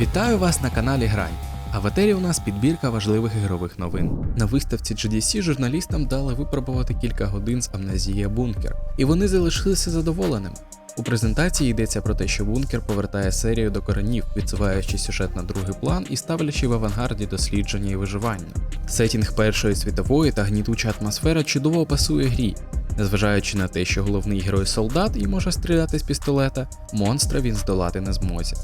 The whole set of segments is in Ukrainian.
Вітаю вас на каналі Грай. А в етері у нас підбірка важливих ігрових новин. На виставці GDC журналістам дали випробувати кілька годин з Амнезія Бункер, і вони залишилися задоволеними. У презентації йдеться про те, що бункер повертає серію до коренів, відсуваючи сюжет на другий план і ставлячи в авангарді дослідження і виживання. Сетінг Першої світової та гнітуча атмосфера чудово пасує грі, незважаючи на те, що головний герой солдат і може стріляти з пістолета, монстра він здолати не зможе.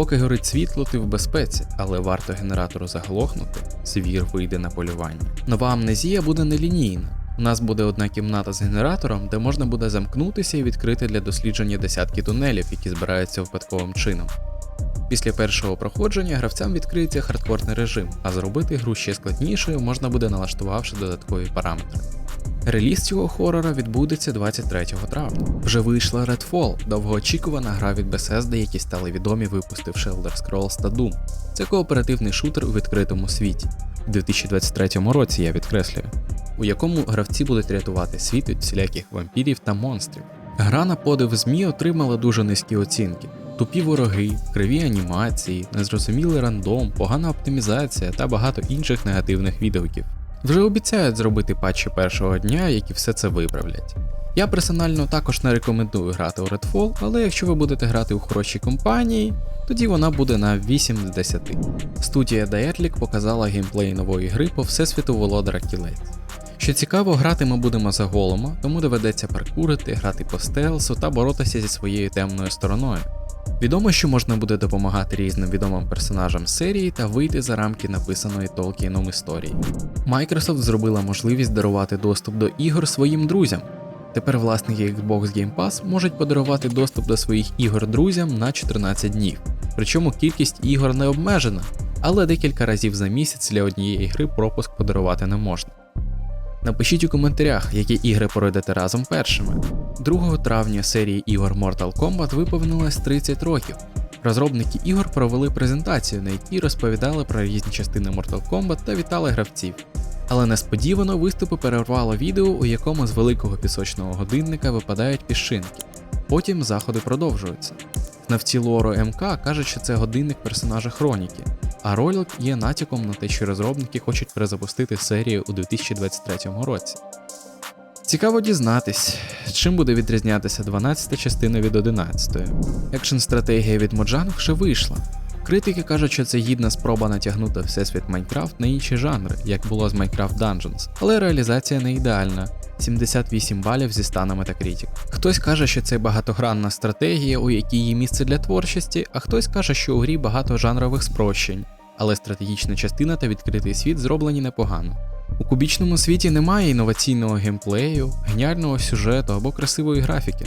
Поки горить світло, ти в безпеці, але варто генератору заглохнути, звір вийде на полювання. Нова амнезія буде нелінійна. У нас буде одна кімната з генератором, де можна буде замкнутися і відкрити для дослідження десятки тунелів, які збираються випадковим чином. Після першого проходження гравцям відкриється хардкорний режим, а зробити гру ще складнішою можна буде налаштувавши додаткові параметри. Реліз цього хорора відбудеться 23 травня. Вже вийшла Redfall, довгоочікувана гра від Bethesda, які стали відомі, випустивши Elder Scrolls та Doom. Це кооперативний шутер у відкритому світі. У 2023 році я підкреслюю, у якому гравці будуть рятувати світ від всіляких вампірів та монстрів. Гра на подив ЗМІ отримала дуже низькі оцінки. Тупі вороги, криві анімації, незрозумілий рандом, погана оптимізація та багато інших негативних відгуків. Вже обіцяють зробити патчі першого дня, які все це виправлять. Я персонально також не рекомендую грати у Redfall, але якщо ви будете грати у хорошій компанії, тоді вона буде на 8 з 10. Студія Daedalic показала геймплей нової гри по всесвіту володара кілець. Що цікаво, грати ми будемо за голома, тому доведеться паркурити, грати по стелсу та боротися зі своєю темною стороною. Відомо, що можна буде допомагати різним відомим персонажам серії та вийти за рамки написаної Толкіном історії. Microsoft зробила можливість дарувати доступ до ігор своїм друзям. Тепер власники Xbox Game Pass можуть подарувати доступ до своїх ігор друзям на 14 днів. Причому кількість ігор не обмежена, але декілька разів за місяць для однієї гри пропуск подарувати не можна. Напишіть у коментарях, які ігри пройдете разом першими. 2 травня серії ігор Mortal Kombat виповнилось 30 років. Розробники ігор провели презентацію, на якій розповідали про різні частини Mortal Kombat та вітали гравців. Але несподівано виступи перервало відео, у якому з великого пісочного годинника випадають піщинки. Потім заходи продовжуються. Знавці лору МК кажуть, що це годинник персонажа Хроніки, а ролик є натяком на те, що розробники хочуть перезапустити серію у 2023 році. Цікаво дізнатись, чим буде відрізнятися 12-та частина від 11-ї. Екшн стратегія від Mojang вже вийшла. Критики кажуть, що це гідна спроба натягнути всесвіт Майнкрафт на інші жанри, як було з Minecraft Dungeons, але реалізація не ідеальна. 78 балів зі станами та критик. Хтось каже, що це багатогранна стратегія, у якій є місце для творчості, а хтось каже, що у грі багато жанрових спрощень, але стратегічна частина та відкритий світ зроблені непогано. У кубічному світі немає інноваційного геймплею, геніального сюжету або красивої графіки.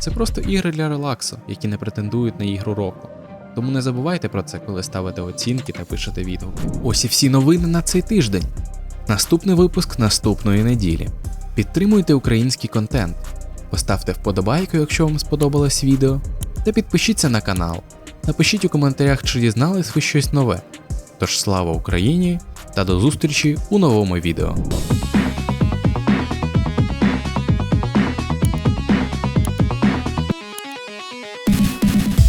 Це просто ігри для релаксу, які не претендують на ігру року. Тому не забувайте про це, коли ставите оцінки та пишете відгуки. Ось і всі новини на цей тиждень. Наступний випуск наступної неділі. Підтримуйте український контент, поставте вподобайку, якщо вам сподобалось відео, та підпишіться на канал. Напишіть у коментарях, чи дізнались ви щось нове. Тож слава Україні та до зустрічі у новому відео.